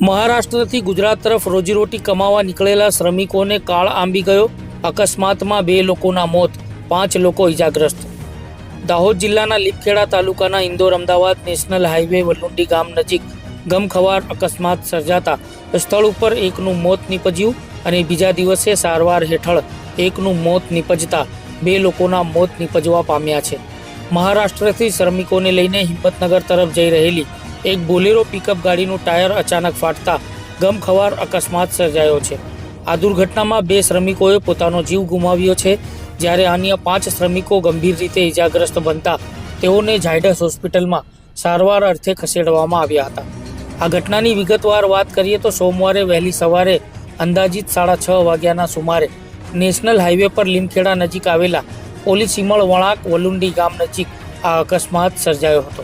મહારાષ્ટ્રથી ગુજરાત તરફ રોજીરોટી કમાવા નીકળેલા શ્રમિકોને કાળ આંબી ગયો. અકસ્માતમાં બે લોકોના મોત, પાંચ લોકો ઇજાગ્રસ્ત દાહોદ જિલ્લાના લીપખેડા તાલુકાના ઇન્દોર અમદાવાદ નેશનલ હાઈવે વલુંડી ગામ નજીક ગમખવાર અકસ્માત સર્જાતા સ્થળ ઉપર એકનું મોત નીપજ્યું અને બીજા દિવસે સારવાર હેઠળ એકનું મોત નીપજતા બે લોકોના મોત નીપજવા પામ્યા છે. મહારાષ્ટ્રથી શ્રમિકોને લઈને હિંમતનગર તરફ જઈ રહેલી એક બોલેરો પિકઅપ ગાડીનું ટાયર અચાનક ફાટતા ગમખવાર અકસ્માત સર્જાયો છે. આ દુર્ઘટનામાં બે શ્રમિકોએ પોતાનો જીવ ગુમાવ્યો છે, જ્યારે અન્ય પાંચ શ્રમિકો ગંભીર રીતે ઇજાગ્રસ્ત બનતા તેઓને ઝાયડસ હોસ્પિટલમાં સારવાર અર્થે ખસેડવામાં આવ્યા હતા. આ ઘટનાની વિગતવાર વાત કરીએ તો સોમવારે વહેલી સવારે અંદાજિત સાડા છ વાગ્યાના સુમારે નેશનલ હાઈવે પર લીમખેડા નજીક આવેલા પોલીસીમળ વળાંક વલુંડી ગામ નજીક આ અકસ્માત સર્જાયો હતો.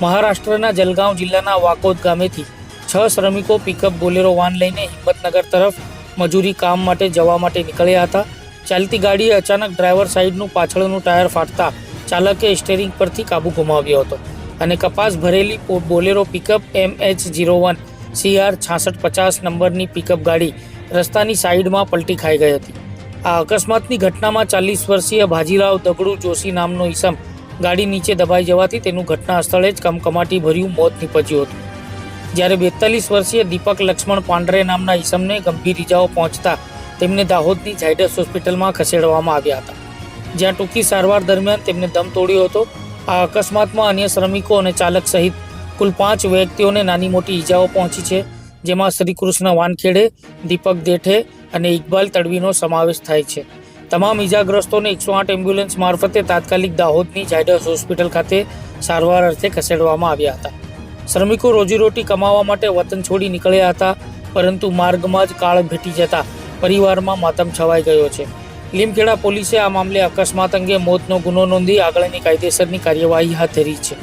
મહારાષ્ટ્રના જલગાંવ જિલ્લાના વાકોદ ગામેથી છ શ્રમિકો પિકઅપ બોલેરો વાન લઈને હિંમતનગર તરફ મજૂરી કામ માટે જવા માટે નીકળ્યા હતા. ચાલતી ગાડીએ અચાનક ડ્રાઈવર સાઈડનું પાછળનું ટાયર ફાટતા ચાલકે સ્ટેરિંગ પરથી કાબુ ગુમાવ્યો હતો અને કપાસ ભરેલી Bolero pickup M H zero one CR છાસઠ પચાસ નંબરની પિકઅપ ગાડી રસ્તાની સાઈડમાં પલટી ખાઈ ગઈ હતી. આ અકસ્માતની ઘટનામાં ચાલીસ વર્ષીય ભાજીરાવ દગડુ જોશી નામનો ઈસમ ગાડી નીચે દબાઈ જવાથી તેનું ઘટના સ્થળે જ કમકમાટી ભર્યું મોત નીપજ્યું હતું. જ્યારે બેતાલીસ વર્ષીય દીપક લક્ષ્મણ પાંડરે નામના ઈસમને ગંભીર ઇજાઓ પહોંચતા તેમને દાહોદની ઝાયડસ હોસ્પિટલમાં ખસેડવામાં આવ્યા હતા. જ્યાં ટૂંકી સારવાર દરમિયાન તેમને દમ તોડ્યો હતો. આ અકસ્માતમાં અન્ય શ્રમિકો અને ચાલક સહિત કુલ પાંચ વ્યક્તિઓને નાની મોટી ઈજાઓ પહોંચી છે, જેમાં શ્રીકૃષ્ણ વાનખેડે, દીપક દેઠે અને ઇકબાલ તડવીનો સમાવેશ થાય છે. તમામ ઈજાગ્રસ્તોને એકસો આઠ એમ્બ્યુલન્સ મારફતે તાત્કાલિક દાહોદની ઝાયડસ હોસ્પિટલ ખાતે સારવાર અર્થે ખસેડવામાં આવ્યા હતા. શ્રમિકો રોજીરોટી કમાવા માટે વતન છોડી નીકળ્યા હતા, પરંતુ માર્ગમાં જ કાળ ભેટી જતા પરિવારમાં માતમ છવાઈ ગયો છે. લીમખેડા પોલીસે આ મામલે અકસ્માત અંગે મોતનો ગુનો નોંધી આગળની કાયદેસરની કાર્યવાહી હાથ ધરી છે.